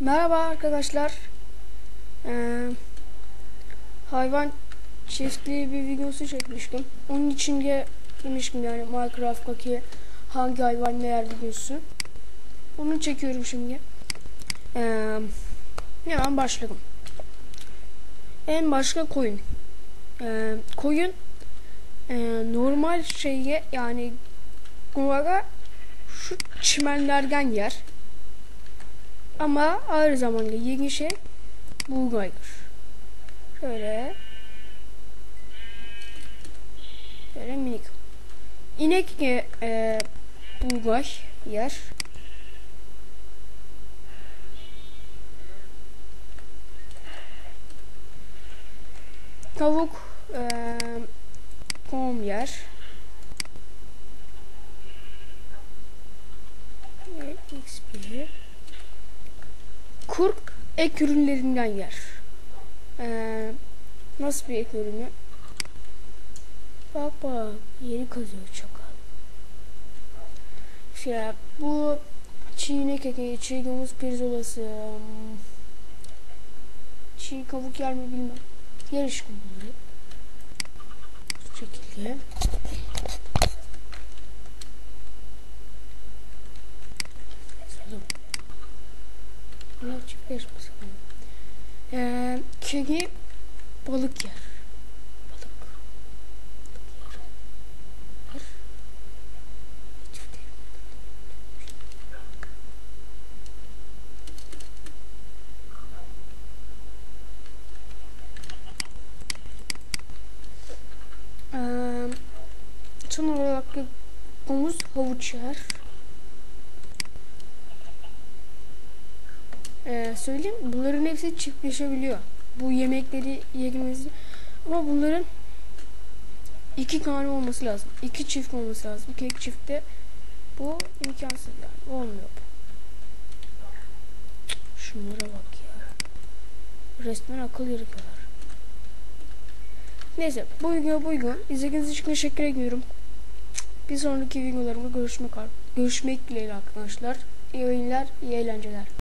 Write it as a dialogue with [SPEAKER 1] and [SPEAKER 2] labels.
[SPEAKER 1] Merhaba arkadaşlar. Ee, hayvan çiftliği bir videosu çekmiştim. Onun için de demiştim yani Minecraft'taki hangi hayvan neler videosu. Onu çekiyorum şimdi. Ee, hemen başladım. En başta koyun. Ee, koyun e, normal şeye yani kumara şu çimenlerden yer. Ama ağır zamanda yeni şey buğdaydır. Şöyle şöyle minik. İnek e, buğday yer. Tavuk e, kum yer. Kurt ek ürünlerinden yer. Ee, nasıl bir ek ürünü? Bak bak yeri kazıyor çakal. Şey bu çiğne keke, çiğ domuz pirzolası, hmm, çiğ kavuk yer mi bilmem. Yarış kumları. Bu şekilde. Ne çıkıyor bakalım. Ee, kedi balık yer. Balık. Balık yer. Yer. Ee, son olarak da domuz havuç yer. Ee, söyleyeyim bunların hepsi çiftleşebiliyor. Bu yemekleri yiyebilmesi ama bunların iki tane olması lazım. İki çift olması lazım. Tek çiftte bu imkansız yani. Olmuyor. Şunlara bak ya. Resmen akıl yarıklar. Neyse bu video buydu. İzlediğiniz için teşekkür ediyorum. Bir sonraki videolarımda görüşmek, görüşmek dileğiyle arkadaşlar. İyi oyunlar, iyi eğlenceler.